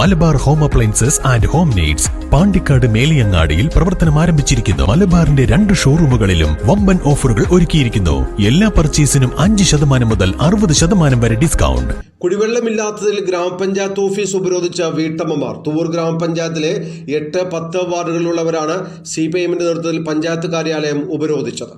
Malabar home appliances and home needs Pandikkad മേലിയങ്ങാടിയിൽ പ്രവർത്തനം ആരംഭിച്ചിരിക്കുന്നു. മലബാറിന്റെ രണ്ട് ഷോറൂമുകളിലും വമ്പൻ ഓഫറുകൾ ഒരുക്കിയിരിക്കുന്നു. എല്ലാ പർച്ചേസിനും അഞ്ച് ശതമാനം മുതൽ അറുപത് ശതമാനം വരെ ഡിസ്കൗണ്ട്. കുടിവെള്ളമില്ലാത്തതിൽ ഗ്രാമപഞ്ചായത്ത് ഓഫീസ് ഉപരോധിച്ച വീട്ടമ്മമാർ. തൂർ ഗ്രാമപഞ്ചായത്തിലെ എട്ട് പത്ത് വാർഡുകളിലുള്ളവരാണ് സി പി എമ്മിന്റെ നേതൃത്വത്തിൽ പഞ്ചായത്ത് കാര്യാലയം ഉപരോധിച്ചത്.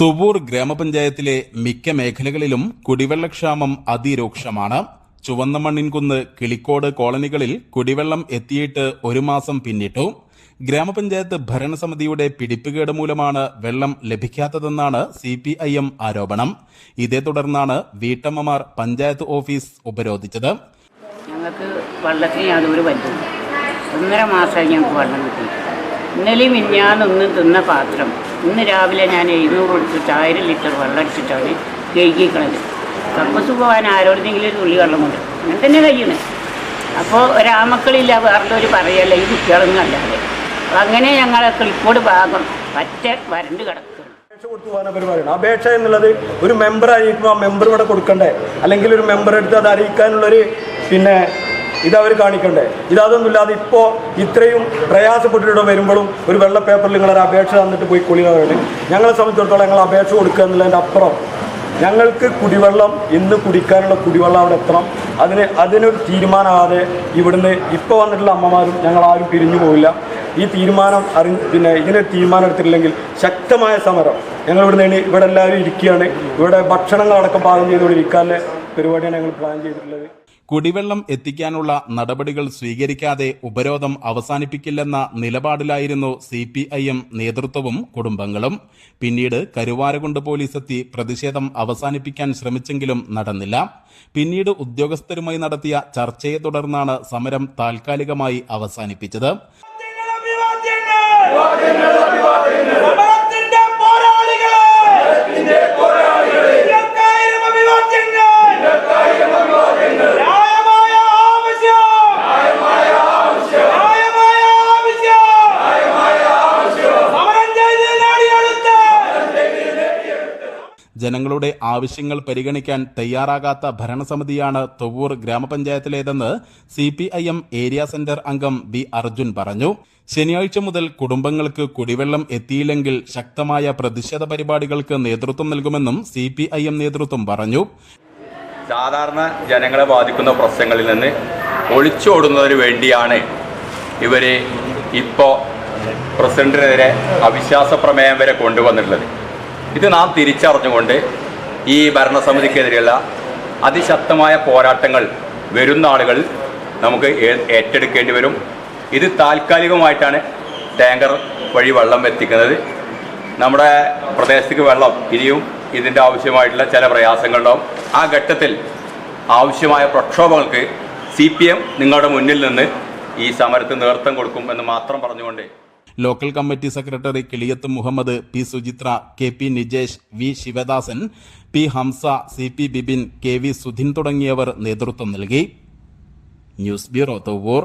തുവൂർ ഗ്രാമപഞ്ചായത്തിലെ മിക്ക മേഖലകളിലും കുടിവെള്ളക്ഷാമം അതിരൂക്ഷമാണ്. ചുവന്ന മണ്ണിൻകുന്ന് കിളിക്കോട് കോളനികളിൽ കുടിവെള്ളം എത്തിയിട്ട് ഒരു മാസം പിന്നിട്ടു. ഗ്രാമപഞ്ചായത്ത് ഭരണസമിതിയുടെ പിടിപ്പുകേട് മൂലമാണ് വെള്ളം ലഭിക്കാത്തതെന്നാണ് സി പി ഐ എം ആരോപണം. ഇതേ തുടർന്നാണ് വീട്ടമ്മമാർ പഞ്ചായത്ത് ഓഫീസ് ഉപരോധിച്ചത്. ഞങ്ങൾക്ക് വെള്ളത്തിന് യാതൊരു ഒന്നര മാസമായി ഞങ്ങൾക്ക് വെള്ളം കിട്ടി ഇന്നലെയും ഒന്ന് തിന്ന പാത്രം. ഇന്ന് രാവിലെ ഞാൻ എഴുന്നൂറ് കൊടുത്തിട്ട് ആയിരം ലിറ്റർ വെള്ളം അടിച്ചിട്ടാണ് കഴുകിക്കണത് കപ്പസ് പോകാൻ ആരോടെങ്കിലും ഒരു തുള്ളി വെള്ളം കൊണ്ട്. അങ്ങനെ തന്നെ കഴിയണേ അപ്പോൾ ഒരാമക്കളില്ല വേറെ ഒരു പറയല്ല ഈ കുട്ടികളൊന്നും അല്ലാതെ. അങ്ങനെ ഞങ്ങളെ കിളിക്കോട് ഭാഗം പറ്റ വരണ്ട് കിടക്കും അപേക്ഷ കൊടുത്തു അപേക്ഷ എന്നുള്ളത് ഒരു മെമ്പർ അറിയിക്കുമ്പോൾ ആ മെമ്പർ ഇവിടെ കൊടുക്കണ്ടേ? അല്ലെങ്കിൽ ഒരു മെമ്പർ എടുത്ത് അത് അറിയിക്കാനുള്ളൊരു പിന്നെ ഇത് അവർ കാണിക്കണ്ടേ? ഇതൊന്നുമില്ലാതെ ഇപ്പോൾ ഇത്രയും പ്രയാസപ്പെട്ടിട്ട് വരുമ്പോഴും ഒരു വെള്ള പേപ്പറിൽ നിങ്ങളൊരു അപേക്ഷ തന്നിട്ട് പോയി കുളികളാണ് ഞങ്ങളെ സംബന്ധിച്ചിടത്തോളം ഞങ്ങൾ അപേക്ഷ കൊടുക്കുക എന്നുള്ളതിന്റെ അപ്പുറം ഞങ്ങൾക്ക് കുടിവെള്ളം ഇന്ന് കുടിക്കാനുള്ള കുടിവെള്ളം അവിടെ എത്തണം. അതിന് അതിനൊരു തീരുമാനമാകാതെ ഇവിടുന്ന് ഇപ്പോൾ വന്നിട്ടുള്ള അമ്മമാരും ഞങ്ങൾ ആരും പിരിഞ്ഞു പോവില്ല. ഈ തീരുമാനം അറി പിന്നെ ഇതിനൊരു തീരുമാനം എടുത്തിട്ടില്ലെങ്കിൽ ശക്തമായ സമരം. ഞങ്ങൾ ഇവിടെ നിന്ന് ഇവിടെ എല്ലാവരും ഇരിക്കുകയാണ്. ഇവിടെ ഭക്ഷണങ്ങളടക്കം പാകം ചെയ്തുകൊണ്ട് ഇരിക്കാനുള്ള പരിപാടിയാണ് ഞങ്ങൾ പ്ലാൻ ചെയ്തിട്ടുള്ളത്. കുടിവെള്ളം എത്തിക്കാനുള്ള നടപടികൾ സ്വീകരിക്കാതെ ഉപരോധം അവസാനിപ്പിക്കില്ലെന്ന നിലപാടിലായിരുന്നു സി പി ഐ എം നേതൃത്വവും കുടുംബങ്ങളും. പിന്നീട് കരുവാരകുണ്ട് പോലീസ് എത്തി പ്രതിഷേധം അവസാനിപ്പിക്കാൻ ശ്രമിച്ചെങ്കിലും നടന്നില്ല. പിന്നീട് ഉദ്യോഗസ്ഥരുമായി നടത്തിയ ചർച്ചയെ തുടർന്നാണ് സമരം താൽക്കാലികമായി അവസാനിപ്പിച്ചത്. ജനങ്ങളുടെ ആവശ്യങ്ങൾ പരിഗണിക്കാൻ തയ്യാറാകാത്ത ഭരണസമിതിയാണ് തൊവ്വൂർ ഗ്രാമപഞ്ചായത്തിലേതെന്ന് C P I M area centre അംഗം ബി അർജുൻ പറഞ്ഞു. ശനിയാഴ്ച മുതൽ കുടുംബങ്ങൾക്ക് കുടിവെള്ളം എത്തിയില്ലെങ്കിൽ ശക്തമായ പ്രതിഷേധ പരിപാടികൾക്ക് നേതൃത്വം നൽകുമെന്നും സി പി ഐ എം നേതൃത്വം പറഞ്ഞു. സാധാരണ ജനങ്ങളെ ബാധിക്കുന്ന പ്രശ്നങ്ങളിൽ നിന്ന് ഒളിച്ചോടുന്നതിന് വേണ്ടിയാണ് ഇവർ ഇപ്പോൾ പ്രസിഡന്റിനെതിരെ അവിശ്വാസ പ്രമേയം വരെ കൊണ്ടുവന്നിട്ടുള്ളത്. ഇത് നാം തിരിച്ചറിഞ്ഞുകൊണ്ട് ഈ ഭരണസമിതിക്കെതിരെയുള്ള അതിശക്തമായ പോരാട്ടങ്ങൾ വരുന്ന ആളുകൾ നമുക്ക് ഏറ്റെടുക്കേണ്ടി വരും. ഇത് താൽക്കാലികമായിട്ടാണ് ടാങ്കർ വഴി വെള്ളം എത്തിക്കുന്നത്. നമ്മുടെ പ്രദേശത്തേക്ക് വെള്ളം ഇനിയും ഇതിന്റെ ആവശ്യമായിട്ടുള്ള ചില പ്രയാസങ്ങളുണ്ടാവും. ആ ഘട്ടത്തിൽ ആവശ്യമായ പ്രക്ഷോഭങ്ങൾക്ക് സി നിങ്ങളുടെ മുന്നിൽ നിന്ന് ഈ സമരത്തിന് നേതൃത്വം കൊടുക്കും എന്ന് മാത്രം പറഞ്ഞുകൊണ്ട് local committee secretary Kiliyath Muhammad P Suchitra K P Nijesh V Sivadasan P Hamza C P Bibin K V Sudhin തുടങ്ങിയവർ നേതൃത്വം നൽകി. News bureau Thovvur.